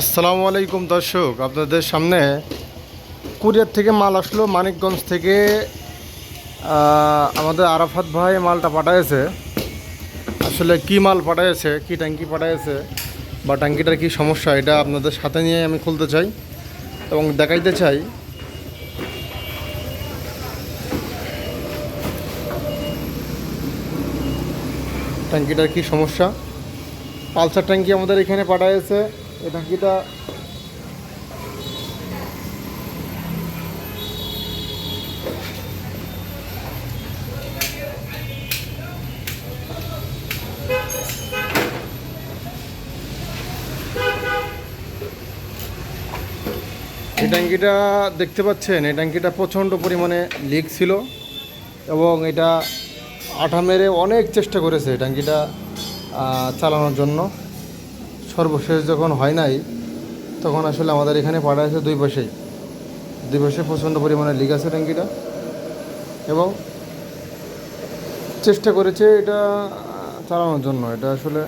আসসালামু আলাইকুম দর্শক, আপনাদের সামনে কুরিয়ার থেকে মাল আসলো, মানিকগঞ্জ থেকে আমাদের আরাফাত ভাই মালটা পাঠাইছে। আসলে কি মাল পাঠাইছে, কি ট্যাঙ্কি পাঠাইছে, বা ট্যাঙ্কিটার কি সমস্যা, এটা আপনাদের সাথে নিয়ে আমি খুলতে চাই এবং দেখাইতে চাই। ট্যাঙ্কিটার কি সমস্যা? পালসার ট্যাঙ্কি আমাদের এখানে পাঠাইছে। এই ট্যাঙ্কিটা এই ট্যাঙ্কিটা দেখতে পাচ্ছেন, এই ট্যাঙ্কিটা প্রচণ্ড পরিমাণে লিক ছিল এবং এটা আঠা মেরে অনেক চেষ্টা করেছে এই ট্যাঙ্কিটা চালানোর জন্য। সর্বশেষ যখন হয় নাই, তখন আসলে আমাদের এখানে পাড়া আছে দুই পাশেই দুই পাশে প্রচণ্ড পরিমাণে লিক আছে ট্যাঙ্কিটা। এবং চেষ্টা করেছে এটা চালানোর জন্য। এটা আসলে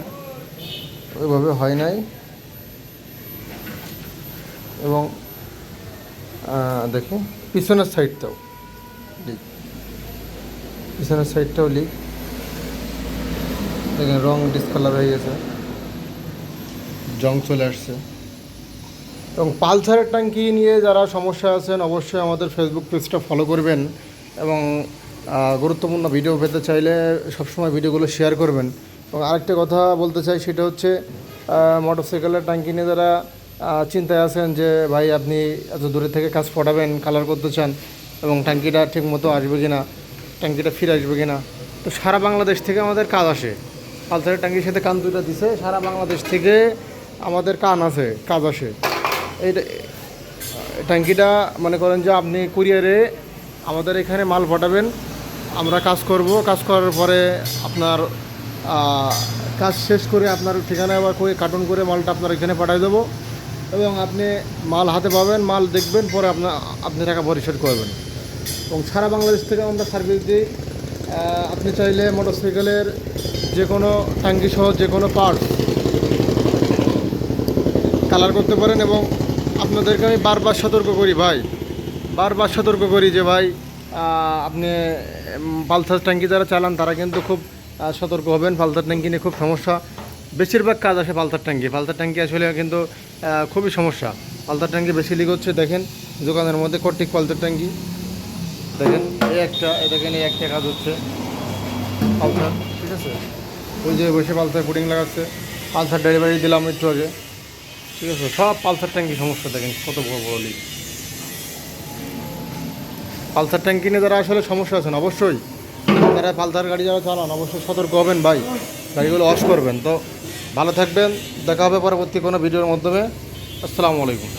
ওইভাবে হয় নাই। এবং দেখি, পিছনের সাইডটাও লিক পিছনের সাইডটাও লিক দেখেন, রং ডিসকালার হয়ে গেছে। জং চলে আসছে। এবং পালসারের ট্যাঙ্কি নিয়ে যারা সমস্যা আছেন, অবশ্যই আমাদের ফেসবুক পেজটা ফলো করবেন এবং গুরুত্বপূর্ণ ভিডিও পেতে চাইলে সবসময় ভিডিওগুলো শেয়ার করবেন। এবং আরেকটা কথা বলতে চাই, সেটা হচ্ছে মোটরসাইকেলের ট্যাঙ্কি নিয়ে যারা চিন্তায় আছেন যে, ভাই, আপনি এত দূরে থেকে কাজ ফটাবেন কালার করতে চান এবং ট্যাঙ্কিটা ঠিক মতো আসবে কি না ট্যাঙ্কিটা ফিরে আসবে কি না তো সারা বাংলাদেশ থেকে আমাদের কাজ আসে। পালসারের ট্যাঙ্কির সাথে কান দুইটা দিছে, সারা বাংলাদেশ থেকে আমাদের কান আছে, কাজ আসে এই ট্যাঙ্কিটা মনে করেন যে আপনি কুরিয়ারে আমাদের এখানে মাল পাঠাবেন, আমরা কাজ করব, কাজ করার পরে আপনার কাজ শেষ করে আপনার ঠিকানায় আবার করে কার্টুন করে মালটা আপনার এখানে পাঠিয়ে দেবো এবং আপনি মাল হাতে পাবেন, মাল দেখবেন, পরে আপনার আপনি টাকা পরিশোধ করবেন। এবং সারা বাংলাদেশ থেকে আমরা সার্ভিস দিই। আপনি চাইলে মোটরসাইকেলের যে কোনো ট্যাঙ্কি সহ যে কোনো পার্টস কালার করতে পারেন এবং আপনাদেরকে আমি বারবার সতর্ক করি ভাই। বারবার সতর্ক করি যে ভাই আপনি পালসার ট্যাঙ্কি যারা চালান তারা কিন্তু খুব সতর্ক হবেন। পালসার ট্যাঙ্কি নিয়ে খুব সমস্যা। বেশিরভাগ কাজ আসে পালসার ট্যাঙ্কি। পালসার ট্যাঙ্কি আসলে কিন্তু খুবই সমস্যা। পালসার ট্যাঙ্কি বেশি লিক হচ্ছে, দেখেন, দোকানের মধ্যে কর্টিক পালসার ট্যাঙ্কি। দেখেন, এই একটা দেখেন, এই একটা কাজ হচ্ছে। পালসার ঠিক আছে? ওই যে বসে পালসার পুডিং লাগাচ্ছে। পালসার ডেলিভারি দিলাম একটু আগে। ঠিক আছে, সব পালসার ট্যাঙ্কি সমস্যা দেখেন, কত বড় বড় লিক পালসার ট্যাঙ্কি নিয়ে যারা আসলে সমস্যা আছেন, অবশ্যই তারা পালসার গাড়ি যারা চালান, অবশ্যই সতর্ক হবেন ভাই, গাড়িগুলো অস করবেন। তো ভালো থাকবেন, দেখা হবে পরবর্তী কোনো ভিডিওর মাধ্যমে। আসসালামু আলাইকুম।